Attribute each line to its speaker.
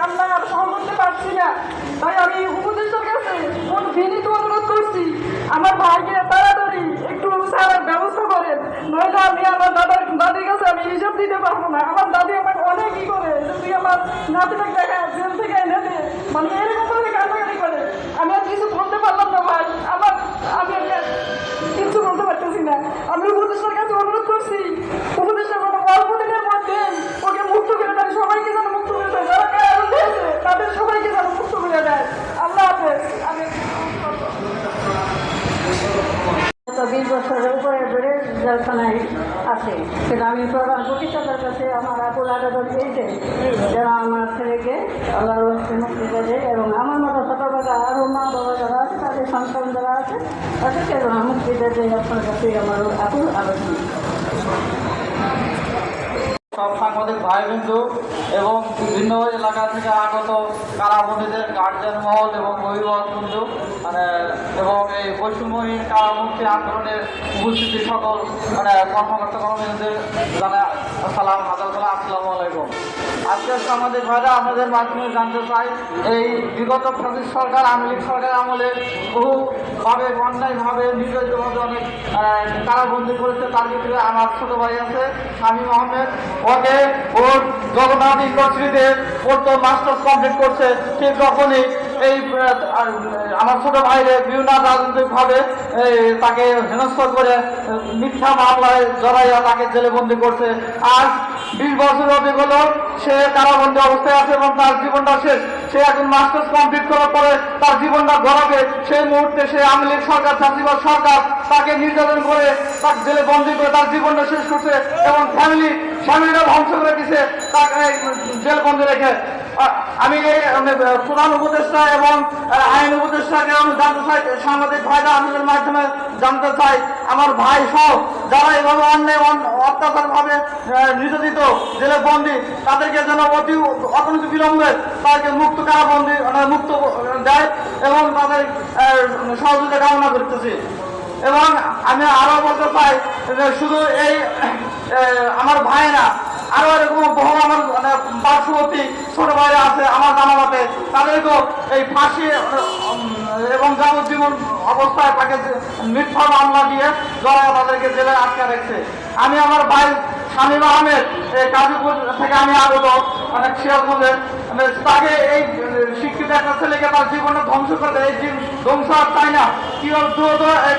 Speaker 1: কান্না আর সহ্য করতে পারছি না। তাই আমি উপদেষ্টার কাছে কোন বিনীত অনুরোধ করছি। আমার ভাইকে তাড়াতাড়ি একটু সারার ব্যবস্থা করেন। নইলে আমি আমার দাদার দাদির কাছে আমি হিসাব দিতে পারব না। আমার দাদি আমাকে অনেক ই করে। যদি আমার নাতিটাকে দেখা, জেল থেকে এনে দে। মানে এরকম করে কান্নাকাটি করে। আমি আর কিছু বলতে পারলাম না ভাই। আমার, আমি কিছু বলতে পারতেছি না। আমি উপদেষ্টার কাছে অনুরোধ করছি উপদেষ্টা মানে অল্প দিনের মধ্যে ওকে মুক্ত করে দেয় সবাইকে যেন মুক্ত করে দেয় যারা কারাগারে দিয়েছে তাদের সবাইকে যেন মুক্ত করে দেয় আল্লাহ হাফেজ আমি
Speaker 2: গত বিশ বছরের উপরে ধরে জেলখানায় আছে। কিন্তু আমি প্রধান প্রতিষ্ঠাতার কাছে আমার আকুল আবেদন পেয়েছে যেন আমার ছেলেকে আল্লাহর হস্তে মুক্তি দেবে এবং আমার মতো ছোটবেলা আরও মা বাবা যারা আছে, তাদের সন্তান যারা আছে, তাদেরকে যেন মুক্তি দেবে আপনার কাছে আমার আকুল আবেদন।
Speaker 3: সব সাংবাদিক ভাই বিন্দু এবং বিভিন্ন এলাকা থেকে আগত কারাবন্দীদের গার্জেন মহল এবং অভিভাবক বন্ধু মানে এবং এই বৈষম্যহীন কারামুক্তি আন্দোলনের উপস্থিতি সকল মানে কর্মকর্তা কর্মীদের সালাম, হাজার সালাম, আসসালামু আলাইকুম। আজকে আমাদের ভাইরা আমাদের মাধ্যমে জানতে চাই, এই বিগত প্রদেশ সরকার, আওয়ামী লীগ সরকার আমলে বহুভাবে, অন্যায়ভাবে নির্যাতিতভাবে অনেক কারাবন্দি করেছে। তার ভিতরে আমার ছোট ভাই আছে স্বামী আহমেদ। ওকে, ওর জগন্নাথ ইউনিভার্সিটিতে তো মাস্টার্স কমপ্লিট করছে। ঠিক তখনই এই আমার ছোট ভাইরে বিভিন্ন রাজনৈতিকভাবে তাকে হেনস্থ করে মিথ্যা মামলায় জড়াইয়া তাকে জেলে বন্দি করছে। আর বিশ বছর অধিক হলো সে কারাবন্দি অবস্থায় আছে এবং তার জীবনটা শেষ। সে এখন মাস্টার্স কমপ্লিট করার পরে তার জীবনটা গড়াবে। সেই মুহূর্তে সে আওয়ামী লীগ সরকার চাষিবাদ সরকার তাকে নির্যাতন করে তার জেলে বন্দি করে তার জীবনটা শেষ করছে এবং ফ্যামিলি ফ্যামিলিটা ধ্বংস করে দিছে, তাকে জেল বন্দি রেখে। আমি প্রধান উপদেষ্টা এবং আইন উপদেষ্টাকে আমি জানতে চাই, সাংবাদিক ভাইরা আমাদের মাধ্যমে জানতে চাই। আমার ভাই সহ যারা এভাবে অন্যায় অত্যাচার ভাবে নির্যাতিত জেলে বন্দি, তাদেরকে যেন অতি অতন্ত বিলম্বে তাদেরকে মুক্ত কারাবন্দি মানে মুক্ত দেয় এবং তাদের সহযোগিতা কামনা করতেছি। এবং আমি আরও বলতে চাই শুধু এই আমার ভাইরা আরও এরকম বহু আমার মানে পার্শ্ববর্তী ছোট ভাইরা আছে, আমার জানা মতে, তাদেরকেও এই ফাঁসি এবং যাবজ্জীবন অবস্থায় তাকে মিথ্যা মামলা দিয়ে জড়ায় তাদেরকে জেলে আটকে রেখেছে। আমি আমার ভাই শামীম আহমেদ, এই কাজীপুর থেকে আমি আগত মানে সিরাজগঞ্জের মানে তাকে এই, শিক্ষিত একটা ছেলেকে তার জীবনে ধ্বংস করে এই ধ্বংস আর চাই না। কি দ্রুত এই